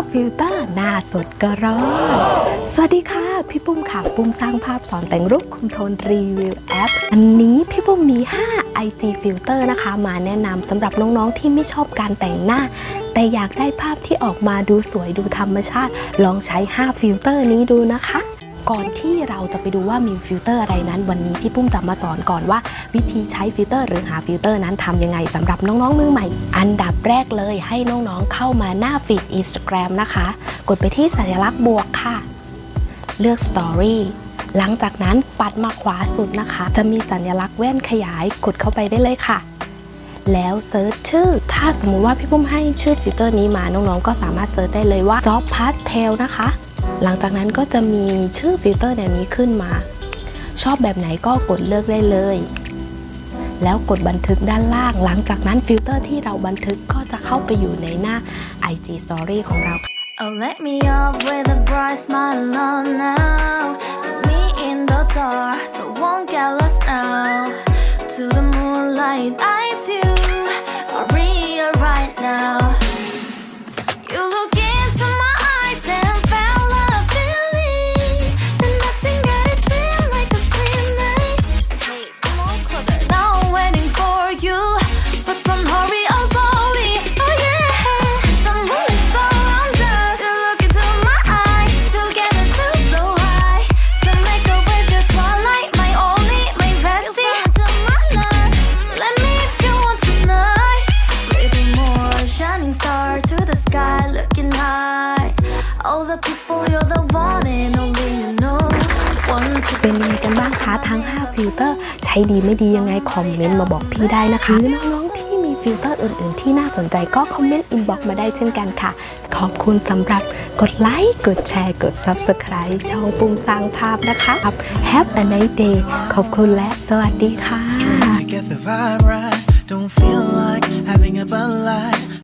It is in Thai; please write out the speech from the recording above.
5ฟิลเตอร์หน้าสดก็รอดสวัสดีค่ะ พี่ปุ้มค่ะ ปุ้มสร้างภาพสอนแต่งรูปคุมโทนรีวิวแอป อันนี้พี่ปุ้มมี 5 IG ฟิลเตอร์นะคะ มาแนะนำสำหรับน้องๆ ที่ไม่ชอบการแต่งหน้า แต่อยากได้ภาพที่ออกมาดูสวยดูธรรมชาติ ลองใช้ 5 ฟิลเตอร์นี้ดูนะคะ ก่อนที่เราจะไปดูว่ามีฟิลเตอร์อะไรนั้น วันนี้พี่ปุ้มจะมาสอนก่อนว่า วิธีใช้ฟิลเตอร์ หรือหาฟิลเตอร์นั้นทำยังไงสำหรับน้องๆมือใหม่ อันดับแรกเลยให้น้องๆเข้ามาหน้าฟีด Instagram นะคะ กดไปที่สัญลักษณ์บวกค่ะ เลือก Story หลังจากนั้นปัดมาขวาสุดนะคะ จะมีสัญลักษณ์แว่นขยายกดเข้าไปได้เลยค่ะ แล้วเซิร์ชชื่อ ถ้าสมมุติว่าพี่ปุ้มให้ชื่อฟิลเตอร์นี้มาน้องๆก็สามารถเซิร์ชได้เลยว่า Soft Pastel นะคะ หลังจากนั้นก็จะมีชื่อฟิลเตอร์แนวนี้ขึ้นมา ชอบแบบไหนก็กดเลือกได้เลย แล้วกดบันทึกด้านล่าง หลังจากนั้นฟิลเตอร์ที่เราบันทึกก็จะเข้าไปอยู่ในหน้า IG Story ของเรา Oh, let me up with a bright ทั้ง 5 ฟิลเตอร์ ใช้ดีไม่ดียังไง คอมเมนต์มาบอกพี่ได้นะคะ หรือน้องๆที่มีฟิลเตอร์อื่น ๆ ที่น่าสนใจก็คอมเมนต์อินบ็อกมาได้เช่นกันค่ะ ขอบคุณสำหรับกดไลค์กดแชร์ กด Subscribe ช่องปุ่มสร้างภาพนะคะ Have a nice day ขอบคุณและสวัสดีค่ะ Don't feel like having a bud light.